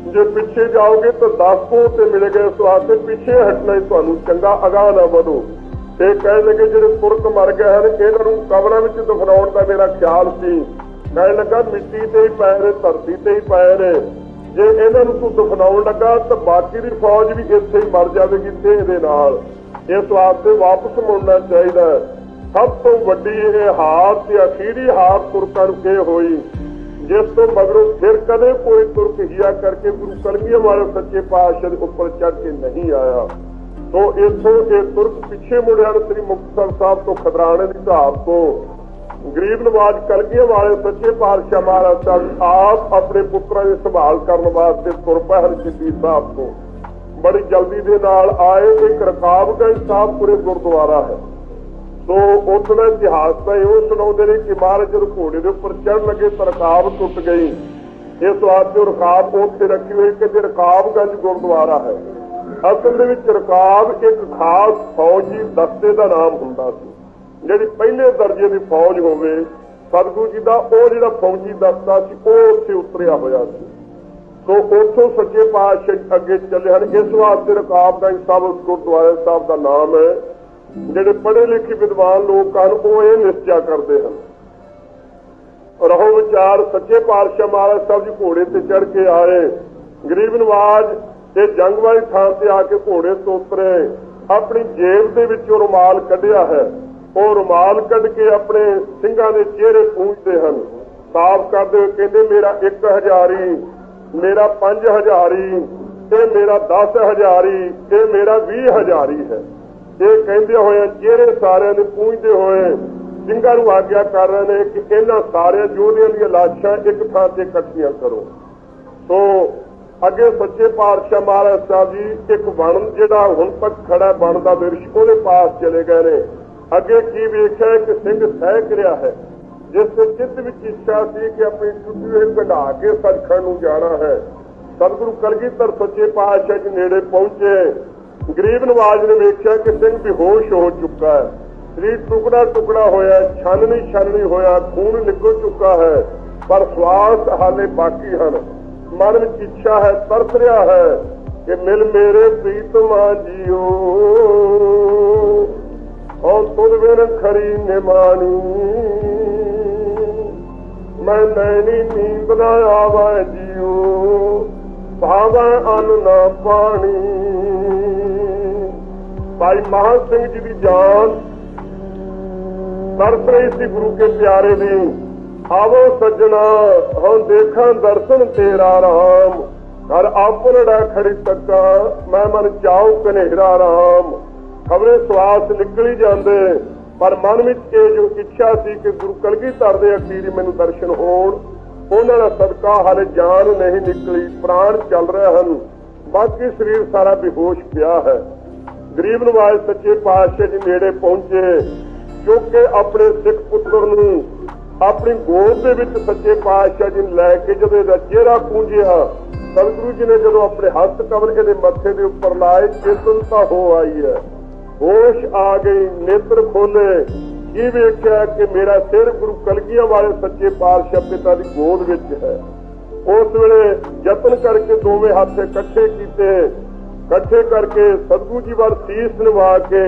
ਜੇ ਪਿੱਛੇ ਜਾਓਗੇ ਤਾਂ 10 ਕੋਹ ਤੇ ਮਿਲੇਗਾ। ਇਸ ਵਾਸਤੇ ਪਿੱਛੇ ਹਟਣਾ ਹੀ ਤੁਹਾਨੂੰ ਚੰਗਾ ਅਗਾਹ ਨਾ ਵਧੋ। ਤੇ ਕਹਿਣ ਲੱਗੇ, ਜਿਹੜੇ ਤੁਰਕ ਮਰ ਗਏ ਹਨ, ਇਹਨਾਂ ਨੂੰ ਕਬਰਾਂ ਵਿੱਚ ਦਫਨਾਉਣ ਦਾ ਮੇਰਾ ਖਿਆਲ ਸੀ। ਮੈਂ ਲੱਗਾ ਮਿੱਟੀ ਤੇ ਹੀ ਪਏ ਨੇ ਧਰਤੀ ਤੇ ਹੀ ਪਏ ਜੇ ਇਹਨਾਂ ਨੂੰ ਤੂੰ ਦਫਨਾਉਣ ਲੱਗਾ, ਤਾਂ ਬਾਕੀ ਦੀ ਫੌਜ ਵੀ ਇੱਥੇ ਹੀ ਮਰ ਜਾਵੇਗੀ ਤੇ ਇਹਦੇ ਨਾਲ। ਇਸ ਵਾਸਤੇ ਵਾਪਸ ਮੁੜਨਾ ਚਾਹੀਦਾ ਸਭ ਤੋਂ ਵੱਡੀ ਇਹ ਹਾਰ ਤੇ ਅਖੀਰੀ ਹਾਰ ਤੁਰਕਾਂ ਨੂੰ ਕੇ ਹੋਈ। ਜਿਸ ਤੋਂ ਮਗਰੋਂ ਫਿਰ ਕਦੇ ਕੋਈ ਤੁਰਕ ਹਿਆ ਕਰਕੇ ਗੁਰੂ ਕਲਮੀਆਂ ਵਾਲੇ ਸੱਚੇ ਪਾਤਸ਼ਾਹ ਦੇ ਉੱਪਰ ਚੜ ਕੇ ਨਹੀਂ ਆਇਆ। ਸੋ ਇਥੋਂ ਇਹ ਤੁਰਕ ਪਿੱਛੇ ਮੁੜਿਆ ਸ੍ਰੀ ਮੁਕਤਸਰ ਸਾਹਿਬ ਤੋਂ ਖਦਰਾਣੇ ਦੀ ਧਾਰ ਤੋਂ। ਗਰੀਬ ਨਵਾਜ ਕਲਗੀਆਂ ਵਾਲੇ ਸੱਚੇ ਪਾਤਸ਼ਾਹ ਮਹਾਰਾਜ ਸਾਹਿਬ ਆਪ ਆਪਣੇ ਪੁੱਤਰਾਂ ਦੀ ਸੰਭਾਲ ਕਰਨ ਵਾਸਤੇ ਤੁਰ ਪਏ ਹਨ ਸਾਹਿਬ ਤੋਂ। ਬੜੀ ਜਲਦੀ ਦੇ ਨਾਲ ਆਏ, ਇੱਕ ਰਕਾਬਗੰਜ ਸਾਹਿਬਪੁਰੇ ਗੁਰਦੁਆਰਾ ਹੈ। ਸੋ ਉੱਥੋਂ ਦਾ ਇਤਿਹਾਸ ਤਾਂ ਇਹੋ ਸੁਣਾਉਂਦੇ ਨੇ ਕਿ ਮਹਾਰਾਜ ਜਦੋਂ ਘੋੜੇ ਦੇ ਉੱਪਰ ਚੜਨ ਲੱਗੇ ਤਾਂ ਰਕਾਬ ਟੁੱਟ ਗਈ। ਇਸ ਵਾਸਤੇ ਉਹ ਰਕਾਬ ਉੱਥੇ ਰੱਖੀ ਹੋਈ ਕਿ ਰਕਾਬਗੰਜ ਗੁਰਦੁਆਰਾ ਹੈ। ਅਸਲ ਦੇ ਵਿੱਚ ਰਕਾਬ ਇੱਕ ਖਾਸ ਫੌਜੀ ਦਸਤੇ ਦਾ ਨਾਮ ਹੁੰਦਾ ਸੀ। ਜਿਹੜੀ ਪਹਿਲੇ ਦਰਜੇ ਦੀ ਫੌਜ ਹੋਵੇ, ਸਤਿਗੁਰੂ ਜੀ ਦਾ ਉਹ ਜਿਹੜਾ ਫੌਜੀ ਦਸਤਾ ਸੀ, ਉਹ ਉੱਥੇ ਉਤਰਿਆ ਹੋਇਆ ਸੀ। ਸੋ ਉੱਥੋਂ ਸੱਚੇ ਪਾਤਸ਼ਾਹ ਅੱਗੇ ਚੱਲੇ ਹਨ। ਇਸ ਵਾਸਤੇ ਰਕਾਬਗੰਜ ਸਾਹਿਬ, ਉਸ ਗੁਰਦੁਆਰੇ ਸਾਹਿਬ ਦਾ ਨਾਮ ਹੈ। ਜਿਹੜੇ ਪੜ੍ਹੇ ਲਿਖੇ ਵਿਦਵਾਨ ਲੋਕ ਹਨ, ਉਹ ਇਹ ਨਿਸ਼ਚਾ ਕਰਦੇ ਹਨ। ਰਹੋ ਵਿਚਾਰ, ਸੱਚੇ ਪਾਤਸ਼ਾਹ ਮਹਾਰਾਜ ਸਾਹਿਬ ਜੀ ਘੋੜੇ ਤੇ ਚੜ ਕੇ ਆਏ। ਗਰੀਬ ਨਵਾਜ ਤੇ ਜੰਗ ਵਾਲੀ ਥਾਂ ਤੇ ਆ ਕੇ ਘੋੜੇ ਤੋਂ ਉਤਰੇ। ਆਪਣੀ ਜੇਬ ਦੇ ਵਿੱਚੋਂ ਰੁਮਾਲ ਕੱਢਿਆ ਹੈ। ਉਹ ਰੁਮਾਲ ਕੱਢ ਕੇ ਆਪਣੇ ਸਿੰਘਾਂ ਦੇ ਚਿਹਰੇ ਪੂੰਝਦੇ ਹਨ। ਸਾਫ਼ ਕਰਦੇ ਹੋਏ ਕਹਿੰਦੇ, ਮੇਰਾ 1000 ਹੀ ਮੇਰਾ 5000 ਹੀ ਤੇ ਮੇਰਾ 10000 ਹੀ ਤੇ ਮੇਰਾ 20000 ਹੀ ਹੈ। ਇਹ ਕਹਿੰਦੇ ਹੋਏ ਚਿਹਰੇ ਸਾਰਿਆਂ ਦੇ ਪੂੰਝਦੇ ਹੋਏ ਸਿੰਘਾਂ ਨੂੰ ਆਗਿਆ ਕਰ ਰਹੇ ਨੇ ਕਿ ਇਹਨਾਂ ਸਾਰੇ ਯੋਧਿਆਂ ਦੀਆਂ ਲਾਸ਼ਾਂ ਇੱਕ ਥਾਂ ਤੇ ਇਕੱਠੀਆਂ ਕਰੋ। ਸੋ ਅੱਗੇ ਸੱਚੇ ਪਾਤਸ਼ਾਹ ਮਹਾਰਾਜ ਸਾਹਿਬ ਜੀ, ਇੱਕ ਬਣ ਜਿਹੜਾ ਹੁਣ ਤੱਕ ਖੜਾ ਬਣ ਦਾ ਵਿਰਸ਼, ਉਹਦੇ ਪਾਸ ਚਲੇ ਗਏ ਨੇ। ਅੱਗੇ ਕੀ ਵੇਖਿਆ ਕਿ ਸਿੰਘ ਸਹਿ ਰਿਹਾ ਹੈ, ਜਿਸ ਦੇ ਚਿੱਤ ਵਿੱਚ ਇੱਛਾ ਸੀ ਕਿ ਆਪਣੀ ਟੁੱਟੀ ਹੋਈ ਕਢਾ ਕੇ ਸੱਚਖੰਡ ਨੂੰ ਜਾਣਾ ਹੈ। ਸਤਿਗੁਰੂ ਕਲਗੀਧਰ ਸੱਚੇ ਪਾਤਸ਼ਾਹ ਜੀ ਨੇੜੇ ਪਹੁੰਚੇ। ਗਰੀਬ ਨਵਾਜ ਨੇ ਵੇਖਿਆ ਕਿ ਸਿੰਘ ਬੇਹੋਸ਼ ਹੋ ਚੁੱਕਾ ਹੈ। ਸਰੀਰ ਟੁਕੜਾ ਟੁਕੜਾ ਹੋਇਆ ਛਾਨਣੀ ਛਾਨਣੀ ਹੋਇਆ, ਖੂਨ ਨਿਕਲ ਚੁੱਕਾ ਹੈ, ਪਰ ਸਵਾਸ ਹਾਲੇ ਬਾਕੀ ਹਨ। ਮਨ ਵਿੱਚ ਇੱਛਾ ਹੈ, ਤਰਸ ਰਿਹਾ ਹੈ ਕਿ ਮਿਲ ਮੇਰੇ ਪ੍ਰੀਤਮਾ ਜੀਓ। ਔਰ ਤੁਧ ਖਰੀ ਨਿਮਾਣੀ। ਮੈਂ ਨੈਣੀ ਨੀਂਦ ਨਾ ਆਵੇ ਜੀਓ ਭਾਵੇਂ ਅਨ ਨਾ ਪਾਣੀ। ਭਾਈ ਮਹਾਂ ਸਿੰਘ ਜੀ ਦੀ ਜਾਨ ਤਰਸ ਰਹੀ ਸੀ ਗੁਰੂ ਕੇ ਪਿਆਰੇ ਦੀ। ਆਵੋ ਸੱਜਣਾ, ਹੁਣ ਦੇਖਾਂ ਦਰਸ਼ਨ ਤੇਰਾ ਰਾਮ। ਹਰ ਆਪਣੜਾ ਖੜੀ ਤੱਕਾ, ਮੈਂ ਮਨ ਚਾਉ ਕਨੇਰਾ ਰਾਮ। ਖਬਰੇ ਸਵਾਸ ਨਿਕਲੀ ਜਾਂਦੇ ਪਰ ਮਨ ਵਿੱਚ ਇਹ ਜੋ ਇੱਛਾ ਸੀ ਕਿ ਗੁਰੂ ਕਲਗੀਧਰ ਦੇ ਅਖੀਰੀ ਮੈਨੂੰ ਦਰਸ਼ਨ ਹੋਣ, ਉਹਨਾਂ ਦਾ ਸਦਕਾ ਹਾਲੇ ਜਾਨ ਨਹੀਂ ਨਿਕਲੀ, ਪ੍ਰਾਣ ਚੱਲ ਰਹੇ ਹਨ। ਬਾਕੀ ਸਰੀਰ ਸਾਰਾ ਬੇਹੋਸ਼ ਪਿਆ ਹੈ। ਗਰੀਬ ਨਵਾਜ ਸੱਚੇ ਪਾਤਸ਼ਾਹ ਜੀ ਨੇੜੇ ਪਹੁੰਚੇ ਚੁੱਕ ਕੇ ਆਪਣੇ ਸਿੱਖ ਪੁੱਤਰ ਨੂੰ ਆਪਣੀ ਗੋਦ ਦੇ ਵਿੱਚ ਸੱਚੇ ਪਾਤਸ਼ਾਹ ਜੀ ਨੂੰ ਲੈ ਕੇ ਜਦੋਂ ਇਹਦਾ ਚਿਹਰਾ ਪੂੰਝਿਆ, ਸਤਿਗੁਰੂ ਜੀ ਨੇ ਜਦੋਂ ਆਪਣੇ ਹੱਥ ਕਬਰ ਇਹਦੇ ਮੱਥੇ ਦੇ ਉੱਪਰ ਲਾਏ ਚੇਤਨਤਾ ਹੋ ਆਈ ਹੈ। ਹੋਸ਼ ਆ ਗਈ, ਨੇਤਰ ਖੋਲੇ। ਕੀ ਵੇਖਿਆ ਕਿ ਮੇਰਾ ਸਿਰ ਗੁਰੂ ਕਲਗੀਆਂ ਵਾਲੇ ਸੱਚੇ ਪਾਤਸ਼ਾਹ ਪਿਤਾ ਦੀ ਗੋਦ ਵਿੱਚ ਹੈ। ਉਸ ਵੇਲੇ ਯਤਨ ਕਰਕੇ ਦੋਵੇਂ ਹੱਥ ਇਕੱਠੇ ਕੀਤੇ। ਇਕੱਠੇ ਕਰਕੇ ਸਤਿਗੁਰੂ ਜੀ ਵੱਲ ਸੀਸ ਨਿਵਾ ਕੇ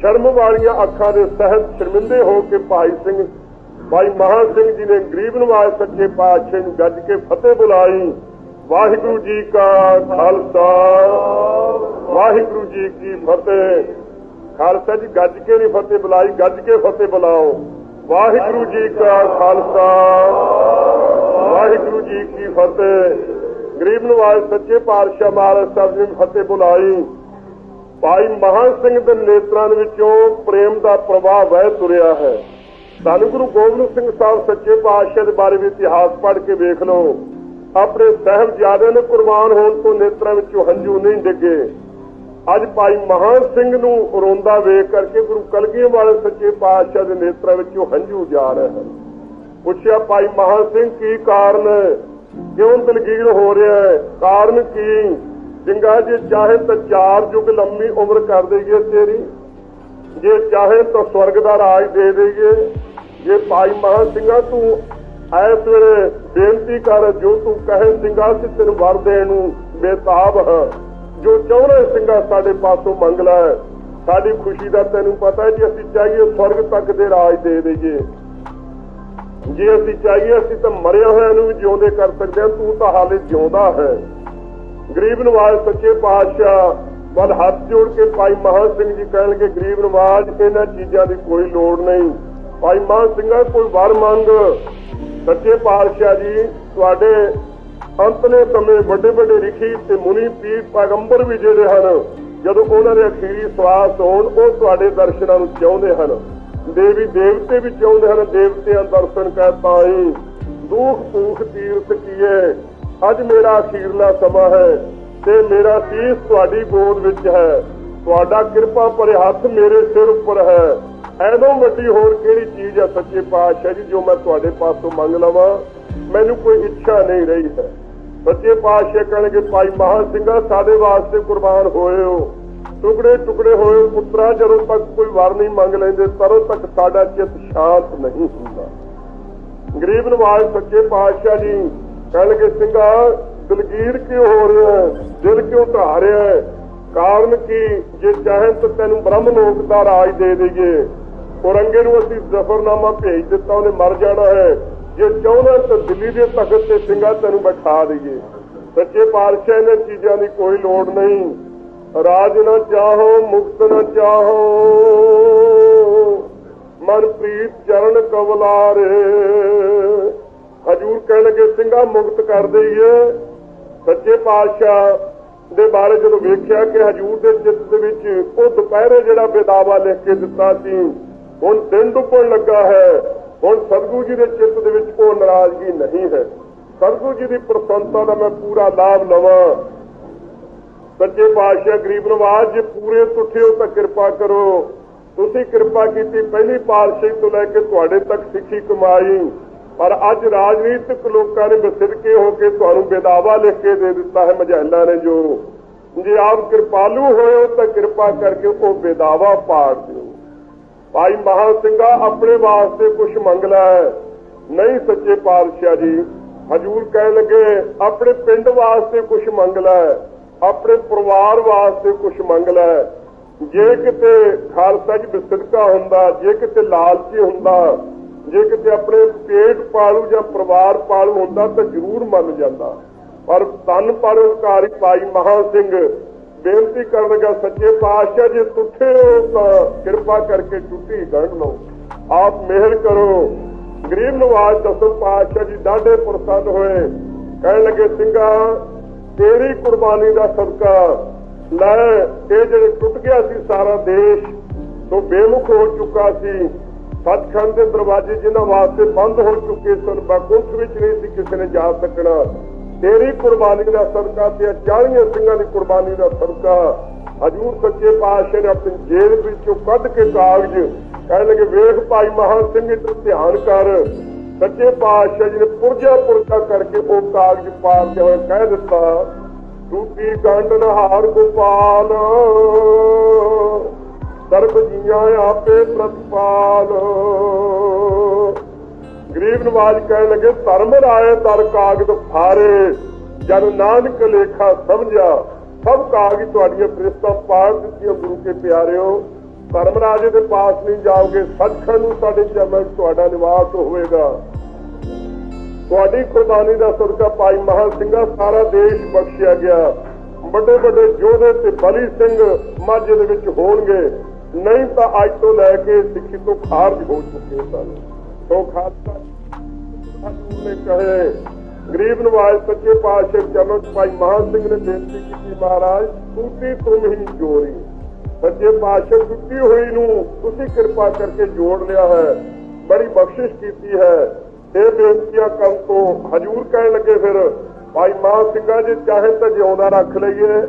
ਸ਼ਰਮ ਵਾਲੀਆਂ ਅੱਖਾਂ ਦੇ ਸਹਿਤ ਸ਼ਰਮਿੰਦੇ ਹੋ ਕੇ ਭਾਈ ਸਿੰਘ, ਭਾਈ ਮਹਾਨ ਸਿੰਘ ਜੀ ਨੇ ਗਰੀਬ ਨਵਾਜ ਸੱਚੇ ਪਾਤਸ਼ਾਹ ਨੂੰ ਗੱਜ ਕੇ ਫਤਿਹ ਬੁਲਾਈ। ਵਾਹਿਗੁਰੂ ਜੀ ਕਾ ਖਾਲਸਾ। ਵਾਹਿਗੁਰੂ ਜੀ ਕੀ ਫਤਿਹ। ਖਾਲਸਾ ਜੀ, ਗੱਜ ਕੇ ਨਹੀਂ ਫਤਿਹ ਬੁਲਾਈ, ਗੱਜ ਕੇ ਫਤਿਹ ਬੁਲਾਓ। ਵਾਹਿਗੁਰੂ ਜੀ ਕਾ ਖਾਲਸਾ। ਵਾਹਿਗੁਰੂ ਜੀ ਕੀ ਫਤਿਹ। ਗਰੀਬ ਨਵਾਜ ਸੱਚੇ ਪਾਤਸ਼ਾਹ ਮਹਾਰਾਜ ਸਾਹਿਬ ਨੇ ਫਤਿਹ ਬੁਲਾਈ। ਭਾਈ ਮਹਾਂ ਸਿੰਘ ਦੇ ਨੇਤਰਾਂ ਵਿੱਚੋਂ ਪ੍ਰੇਮ ਦਾ ਪ੍ਰਵਾਹ ਵਹਿ ਤੁਰਿਆ ਹੈ। ਧੰਨ ਗੁਰੂ ਗੋਬਿੰਦ ਸਿੰਘ ਸਾਹਿਬ ਸੱਚੇ ਪਾਤਸ਼ਾਹ ਦੇ ਬਾਰੇ ਵੀ ਇਤਿਹਾਸ ਪੜ੍ਹ ਕੇ ਵੇਖ ਲਓ। ਆਪਣੇ ਸਾਹਿਬਜ਼ਾਦਿਆਂ ਨੇ ਕੁਰਬਾਨ ਹੋਣ ਤੋਂ ਨੇਤਰਾਂ ਵਿੱਚੋਂ ਹੰਝੂ ਨਹੀਂ ਡਿੱਗੇ। ਅੱਜ ਭਾਈ ਮਹਾਨ ਸਿੰਘ ਨੂੰ ਰੋਂਦਾ ਵੇਖ ਕਰਕੇ ਗੁਰੂ ਕਲਗੀਆਂ ਵਾਲੇ ਸੱਚੇ ਪਾਤਸ਼ਾਹ ਦੇ ਨੇਤਰਾਂ ਵਿੱਚੋਂ ਹੰਝੂ ਜਾ ਰਹੇ ਹਨ। ਪੁੱਛਿਆ, ਭਾਈ ਮਹਾਨ ਸਿੰਘ, ਕੀ ਕਾਰਨ? ਕਿਉਂ ਦਲਗੀਰ ਹੋ ਰਿਹਾ ਹੈ? ਕਾਰਨ ਕੀ? ਜਿੰਗਾ ਜੇ ਚਾਹੇ ਤਾਂ ਚਾਰ ਯੁੱਗ ਲੰਮੀ ਉਮਰ ਕਰ ਦੇਈਏ ਤੇਰੀ। ਜੇ ਚਾਹੇ ਤਾਂ ਸਵਰਗ ਦਾ ਰਾਜ ਦੇ ਦੇਈਏ। ਜੇ ਭਾਈ ਮਹਾਨ ਸਿੰਘਾ, ਤੂੰ ਐਸ ਵੇਲੇ ਬੇਨਤੀ ਕਰ, ਜੋ ਤੂੰ ਕਹੇ ਸਿੰਘਾ ਤੇ ਤੈਨੂੰ ਵਰ ਦੇਣ ਨੂੰ ਬੇਤਾਬ ਹਾਂ। ਜੋ ਚਾਹੁੰਦੇ ਸਿੰਘਾ ਸਾਡੇ ਪਾਸੋਂ ਮੰਗ ਲੈ। ਸਾਡੀ ਖੁਸ਼ੀ ਦਾ ਤੈਨੂੰ ਪਤਾ ਹੈ, ਜੇ ਅਸੀਂ ਚਾਹੀਏ ਸਵਰਗ ਤੱਕ ਦੇ ਰਾਜ ਦੇ ਦੇਈਏ। ਜੇ ਅਸੀਂ ਚਾਹੀਏ, ਅਸੀਂ ਤਾਂ ਮਰਿਆ ਹੋਇਆ ਨੂੰ ਵੀ ਜਿਉਂਦੇ ਕਰ ਸਕਦੇ ਹਾਂ, ਤੂੰ ਤਾਂ ਹਾਲੇ ਜਿਉਂਦਾ ਹੈ। ਗਰੀਬ ਨਵਾਜ ਸੱਚੇ ਪਾਤਸ਼ਾਹ, ਵੱਲ ਹੱਥ ਜੋੜ ਕੇ ਭਾਈ ਮਹਾਂ ਸਿੰਘ ਜੀ ਕਹਿਣਗੇ, ਗਰੀਬ ਨਵਾਜ, ਇਹਨਾਂ ਚੀਜ਼ਾਂ ਦੀ ਕੋਈ ਲੋੜ ਨਹੀਂ। ਭਾਈ ਮਹਾਂ ਸਿੰਘਾ ਕੋਈ ਵਰ ਮੰਗ। ਸੱਚੇ ਪਾਤਸ਼ਾਹ ਜੀ, ਤੁਹਾਡੇ ਅੰਤਲੇ ਸਮੇਂ ਵੱਡੇ ਵੱਡੇ ਰਿਖੀ ਤੇ ਮੁਨੀ ਪੀਰ ਪੈਗੰਬਰ ਵੀ ਜਿਹੜੇ ਹਨ, ਜਦੋਂ ਉਹਨਾਂ ਦੇ ਅਖੀਰੀ ਸਵਾਸ ਹੋਣ, ਉਹ ਤੁਹਾਡੇ ਦਰਸ਼ਨਾਂ ਨੂੰ ਚਾਹੁੰਦੇ ਹਨ। ਦੇਵੀ ਦੇਵਤੇ ਵੀ ਚਾਹੁੰਦੇ ਹਨ, ਦੇਵਤਿਆਂ ਦਰਸ਼ਨ ਕਰ ਪਾਈ ਦੁਖ ਭੂਖ ਤੀਰਥ ਕੀਏ। ਅੱਜ ਮੇਰਾ ਅਖੀਰਲਾ ਸਮਾਂ ਹੈ ਤੇ ਮੇਰਾ ਸੀਸ ਤੁਹਾਡੀ ਗੋਦ ਵਿੱਚ ਹੈ। ਤੁਹਾਡਾ ਕਿਰਪਾ ਭਰੇ ਹੱਥ ਮੇਰੇ ਸਿਰ ਉੱਪਰ ਹੈ। ਐਦੋਂ ਵੱਡੀ ਹੋਰ ਕਿਹੜੀ ਚੀਜ਼ ਹੈ ਸੱਚੇ ਪਾਤਸ਼ਾਹ ਜੀ, ਜੋ ਮੈਂ ਤੁਹਾਡੇ ਪਾਸੋਂ ਮੰਗ ਲਵਾਂ? ਮੈਨੂੰ ਕੋਈ ਇੱਛਾ ਨਹੀਂ ਰਹੀ ਹੈ। ਬੱਚੇ ਪਾਤਸ਼ਾਹ ਕਹਿਣਗੇ, ਭਾਈ ਮਹਾਂ ਸਿੰਘਾ, ਸਾਡੇ ਵਾਸਤੇ ਕੁਰਬਾਨ ਹੋਏ ਹੋ ਟੁਕੜੇ ਟੁਕੜੇ ਹੋਏ ਹੋ ਪੁੱਤਰਾ, ਜਦੋਂ ਤੱਕ ਕੋਈ ਵਰ ਨਹੀਂ ਮੰਗ ਲੈਂਦੇ ਤਦੋਂ ਤੱਕ ਸਾਡਾ ਚਿੱਤ ਸ਼ਾਂਤ ਨਹੀਂ ਹੁੰਦਾ। ਗਰੀਬ ਨਵਾਜ਼ ਸੱਚੇ ਪਾਤਸ਼ਾਹ ਜੀ ਕਹਿਣਗੇ, ਸਿੰਘਾ, ਦਲਗੀਰ ਕਿਉਂ ਹੋ ਰਿਹਾ ਦਿਲ ਕਿਉਂ ਢਾ ਰਿਹਾ ਹੈ? ਕਾਰਨ ਕੀ? ਜੇ ਚਾਹੇ ਤਾਂ ਤੈਨੂੰ ਬ੍ਰਹਮ ਲੋਕ ਦਾ ਰਾਜ ਦੇ ਦੇਈਏ। ਔਰੰਗੇ ਨੂੰ ਅਸੀਂ ਜ਼ਫਰਨਾਮਾ ਭੇਜ ਦਿੱਤਾ, ਉਹਨੇ ਮਰ ਜਾਣਾ ਹੈ। ਜੇ ਚਾਹੁੰਦਾ ਤਾਂ ਦਿੱਲੀ ਦੇ ਤਖਤ ਤੇ ਸਿੰਘਾ ਤੈਨੂੰ ਬਿਠਾ ਦਈਏ। ਸੱਚੇ ਪਾਤਸ਼ਾਹ ਇਹਨਾਂ ਚੀਜ਼ਾਂ ਦੀ ਕੋਈ ਲੋੜ ਨਹੀਂ। ਰਾਜ ਨਾ ਚਾਹੋ, ਮੁਕਤ ਨਾ ਚਾਹੋ। ਮਨਪ੍ਰੀਤ ਚਰਨ ਕਵਲਾਰੇ। ਹਜੂਰ ਕਹਿਣ ਲੱਗੇ, ਸਿੰਘਾ ਮੁਕਤ ਕਰ ਦਈਏ। ਸੱਚੇ ਪਾਤਸ਼ਾਹ ਦੇ ਬਾਰੇ ਜਦੋਂ ਵੇਖਿਆ ਕਿ ਹਜੂਰ ਦੇ ਚਿੱਤ ਦੇ ਵਿੱਚ ਉਹ ਦੁਪਹਿਰੇ ਜਿਹੜਾ ਬੇਦਾਵਾ ਲਿਖ ਕੇ ਦਿੱਤਾ ਸੀ, ਹੁਣ ਦਿਨ ਡੁੱਬਣ ਲੱਗਾ ਹੈ। ਹੁਣ ਸਤਿਗੁਰੂ ਜੀ ਦੇ ਚਿੱਤ ਦੇ ਵਿੱਚ ਉਹ ਨਾਰਾਜ਼ਗੀ ਨਹੀਂ ਹੈ। ਸਤਿਗੁਰੂ ਜੀ ਦੀ ਪ੍ਰਸੰਨਤਾ ਦਾ ਮੈਂ ਪੂਰਾ ਲਾਭ ਲਵਾਂ। ਸੱਚੇ ਪਾਤਸ਼ਾਹ ਗਰੀਬ ਨਵਾਜ਼, ਜੇ ਪੂਰੇ ਤੁਠੇ ਤਾਂ ਕਿਰਪਾ ਕਰੋ। ਤੁਸੀਂ ਕਿਰਪਾ ਕੀਤੀ, ਪਹਿਲੀ ਪਾਤਸ਼ਾਹੀ ਤੋਂ ਲੈ ਕੇ ਤੁਹਾਡੇ ਤੱਕ ਸਿੱਖੀ ਕਮਾਈ। ਪਰ ਅੱਜ ਰਾਜਨੀਤਿਕ ਲੋਕਾਂ ਨੇ ਬਸਿਰਕੇ ਹੋ ਕੇ ਤੁਹਾਨੂੰ ਬੇਦਾਵਾ ਲਿਖ ਕੇ ਦੇ ਦਿੱਤਾ ਹੈ ਮਜਹਿਲਾਂ ਨੇ ਜੋ। ਜੇ ਆਪ ਕਿਰਪਾਲੂ ਹੋਏ ਹੋ ਤਾਂ ਕਿਰਪਾ ਕਰਕੇ ਉਹ ਬੇਦਾਵਾ ਪਾੜ ਦਿਓ। ਭਾਈ ਮਹਾ ਸਿੰਘਾ ਆਪਣੇ ਵਾਸਤੇ ਕੁਝ ਮੰਗ ਲੈ। ਨਹੀਂ ਸੱਚੇ ਪਾਤਸ਼ਾਹ ਜੀ, ਹਜੂਰ ਕਹਿਣ ਲੱਗੇ, ਆਪਣੇ ਪਿੰਡ ਵਾਸਤੇ ਕੁਝ ਮੰਗ ਲੈ, ਆਪਣੇ ਪਰਿਵਾਰ ਵਾਸਤੇ ਕੁਝ ਮੰਗ ਲੈ। ਜੇ ਕਿਤੇ ਖਾਲਸਾ ਜੀ ਬਿਸਦਕਾ ਹੁੰਦਾ, ਜੇ ਕਿਤੇ ਲਾਲਚੀ ਹੁੰਦਾ, ਜੇ ਕਿਤੇ ਆਪਣੇ ਪੇਟ ਪਾਲੂ ਜਾਂ ਪਰਿਵਾਰ ਪਾਲੂ ਹੁੰਦਾ ਤਾਂ ਜ਼ਰੂਰ ਮੰਨ ਜਾਂਦਾ। ਪਰ ਤਨ ਪਰਉਪਕਾਰੀ ਭਾਈ ਮਹਾ ਸਿੰਘ ਬੇਨਤੀ ਕਰਨ ਲੱਗਾ ਸੱਚੇ ਪਾਤਸ਼ਾਹ ਜੇ ਟੁੱਟੇ ਹੋ ਤਾਂ ਕਿਰਪਾ ਕਰਕੇ ਟੁੱਟੀ ਗੰਢ ਲਓ। ਆਪ ਮਿਹਰ ਕਰੋ। ਗਰੀਬ ਨਵਾਜ਼ ਦਸਮ ਪਾਤਸ਼ਾਹ ਜੀ, ਡਾਢੇ ਪ੍ਰਸੰਨ ਹੋਏ। ਕਹਿਣ ਲੱਗੇ, ਸਿੰਘਾ, ਤੇਰੀ ਕੁਰਬਾਨੀ ਦਾ ਸਦਕਾ ਲੈ। ਇਹ ਜਿਹੜੇ ਟੁੱਟ ਗਿਆ ਸੀ ਸਾਰਾ ਦੇਸ਼ ਤੋਂ ਬੇਮੁਖ ਹੋ ਚੁੱਕਾ ਸੀ। ਸੱਚਖੰਡ ਦੇ ਦਰਵਾਜ਼ੇ ਜਿਨ੍ਹਾਂ ਵਾਸਤੇ ਬੰਦ ਹੋ ਚੁੱਕੇ ਸਨ ਬਕੁੰਠ ਵਿੱਚ ਨਹੀਂ ਸੀ, ਕਿਸੇ ਨੇ ਜਾ ਸਕਣਾ। ਤੇਰੀ ਕੁਰਬਾਨੀ ਦਾ ਸਦਕਾ ਤੇ 40 ਸਿੰਘਾਂ ਦੀ ਕੁਰਬਾਨੀ ਦਾ ਸਦਕਾ। ਹਜੂਰ ਸੱਚੇ ਪਾਤਸ਼ਾਹ ਨੇ ਆਪਣੀ ਜੇਬ ਵਿੱਚੋਂ ਕੱਢ ਕੇ ਕਾਗਜ਼ ਕਹਿਣ ਲੱਗੇ, ਵੇਖ ਭਾਈ ਮਹਾ ਸਿੰਘ, ਇਧਰ ਧਿਆਨ ਕਰ। ਸੱਚੇ ਪਾਤਸ਼ਾਹ ਜੀ ਨੇ ਪੁਰਜਾ ਪੁਰਜਾ ਕਰਕੇ ਉਹ ਕਾਗਜ਼ ਪਾਰ ਕੇ ਹੋਏ ਕਹਿ ਦਿੱਤਾ ਟੂਟੀ ਗੰਢ ਨਹਾਰ ਗੋਪਾਲ, ਸਰਬ ਜੀਆਂ ਆਪੇ ਪ੍ਰਤਪਾਲ। ਗਰੀਬ ਨਵਾਜ ਕਹਿਣ ਲੱਗੇ, ਧਰਮ ਰਾਏ ਦਰ ਕਾਗਜ਼ ਫਾਰੇ ਜਦ ਨਾਨਕ ਲੇਖਾ ਸਮਝਿਆ, ਸਭ ਕਾਗਜ਼ ਤੁਹਾਡੀਆਂ ਫਰਿਸ਼ਤਾਂ ਪਾੜ ਦਿੱਤੀਆਂ ਗੁਰੂ ਕੇ ਪਿਆਰਿਓ। ਧਰਮ ਰਾਜੇ ਦੇ ਪਾਸ ਨਹੀਂ ਜਾਓਗੇ, ਸੱਚਖੰਡ ਨੂੰ ਸਾਡੇ ਚਰਨਾਂ ਤੁਹਾਡਾ ਨਿਵਾਸ ਹੋਵੇਗਾ। ਤੁਹਾਡੀ ਕੁਰਬਾਨੀ ਦਾ ਸਦਕਾ ਭਾਈ ਮਹਾ ਸਿੰਘਾ ਸਾਰਾ ਦੇਸ਼ ਬਖਸ਼ਿਆ ਗਿਆ। ਵੱਡੇ ਵੱਡੇ ਯੋਧੇ ਤੇ ਬਲੀ ਸਿੰਘ ਮਾਝੇ ਦੇ ਵਿੱਚ ਹੋਣਗੇ। ਨਹੀਂ ਤਾਂ ਅੱਜ ਤੋਂ ਲੈ ਕੇ ਸਿੱਖੀ ਤੋਂ ਖਾਰਜ ਹੋ ਚੁੱਕੇ ਸਨ। ਸੋ ਖਾਲਸਾ ਹਜ਼ੂਰ ਨੇ ਕਹੇ ਗਰੀਬ ਨਵਾਜ਼ ਸੱਚੇ ਪਾਤਸ਼ਾਹ ਚਲੋ ਭਾਈ ਮਹਾ ਸਿੰਘ ਨੇ ਬੇਨਤੀ ਕੀਤੀ ਮਹਾਰਾਜ ਟੂਟੀ ਤੁਮ ਹੀ ਜੋੜੀ। ਸੱਚੇ ਪਾਤਸ਼ਾਹ ਟੁੱਟੀ ਹੋਈ ਨੂੰ ਤੁਸੀਂ ਕਿਰਪਾ ਕਰਕੇ ਜੋੜ ਲਿਆ ਹੈ। ਬੜੀ ਬਖਸ਼ਿਸ਼ ਕੀਤੀ ਹੈ। ਇਹ ਬੇਨਤੀਆਂ ਕਰਨ ਤੋਂ ਹਜੂਰ ਕਹਿਣ ਲੱਗੇ ਫਿਰ, ਭਾਈ ਮਾਨ ਸਿੰਘਾਂ ਜੀ ਚਾਹੇ ਤਾਂ ਜਿਉਂਦਾ ਰੱਖ ਲਈਏ।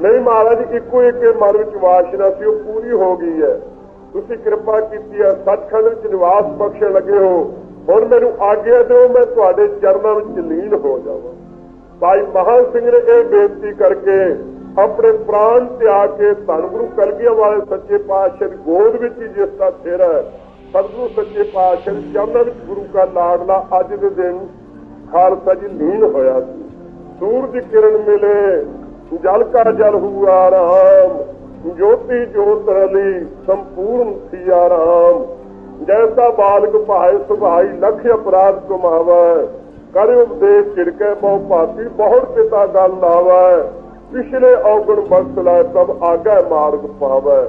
ਨਹੀਂ ਮਹਾਰਾਜ, ਇੱਕੋ ਇੱਕ ਮਨ ਵਿੱਚ ਵਾਸ਼ਨਾ ਸੀ, ਉਹ ਪੂਰੀ ਹੋ ਗਈ ਹੈ। ਤੁਸੀਂ ਕਿਰਪਾ ਕੀਤੀ ਹੈ, ਸੱਚਖੰਡ ਵਿੱਚ ਨਿਵਾਸ ਬਖਸ਼ਣ ਲੱਗੇ ਹੋ। ਹੁਣ ਮੈਨੂੰ ਆਗਿਆ ਦਿਓ, ਮੈਂ ਤੁਹਾਡੇ ਚਰਨਾਂ ਵਿੱਚ ਲੀਨ ਹੋ ਜਾਵਾਂ। ਭਾਈ ਮਹਾਨ ਸਿੰਘ ਨੇ ਇਹ ਬੇਨਤੀ ਕਰਕੇ ਆਪਣੇ ਪ੍ਰਾਣ ਤਿਆਗ ਕੇ ਧੰਨ ਗੁਰੂ ਕਲਗੀਆਂ ਵਾਲੇ ਸੱਚੇ ਪਾਤਸ਼ਾਹ ਦੀ ਗੋਦ ਵਿੱਚ ਹੀ ਜਿਸ ਦਾ ਸਿਰ ਹੈ, ਸਤਿਗੁਰੂ ਸੱਚੇ ਪਾਤਸ਼ਾਹ ਦੇ ਚਰਨਾਂ ਵਿੱਚ ਗੁਰੂ ਕਾ ਲਾਡਲਾ ਅੱਜ ਦੇ ਦਿਨ ਖਾਲਸਾ ਜੀ ਲੀਨ ਹੋਇਆ ਸੀ। ਸੂਰਜ ਕਿਰਨ ਮਿਲੇ, ਜਲ ਕਾ ਜਲ ਹੁਆ ਰਾਮ, ਜੋਤੀ ਜੋਤ ਰਲੀ, ਸੰਪੂਰਨ ਥੀਆ ਰਾਮ। ਜੈਸਾ ਬਾਲਕ ਭਾਏ ਸੁਭਾਈ ਲਖ ਅਪਰਾਧ ਕਮਾਵੈ ਕਰ ਉਪਦੇਸ਼ ਛਿੜਕੇ ਬਹੁ ਭਾਤੀ ਬਹੁਤ ਪਿਤਾ ਗੱਲ ਲਾਵੈ ਪਿਛਲੇ ਔਗਣ ਬਖਸ਼ ਲੈ ਸਭ ਆਗਾ ਮਾਰਗ ਪਾਵੈ।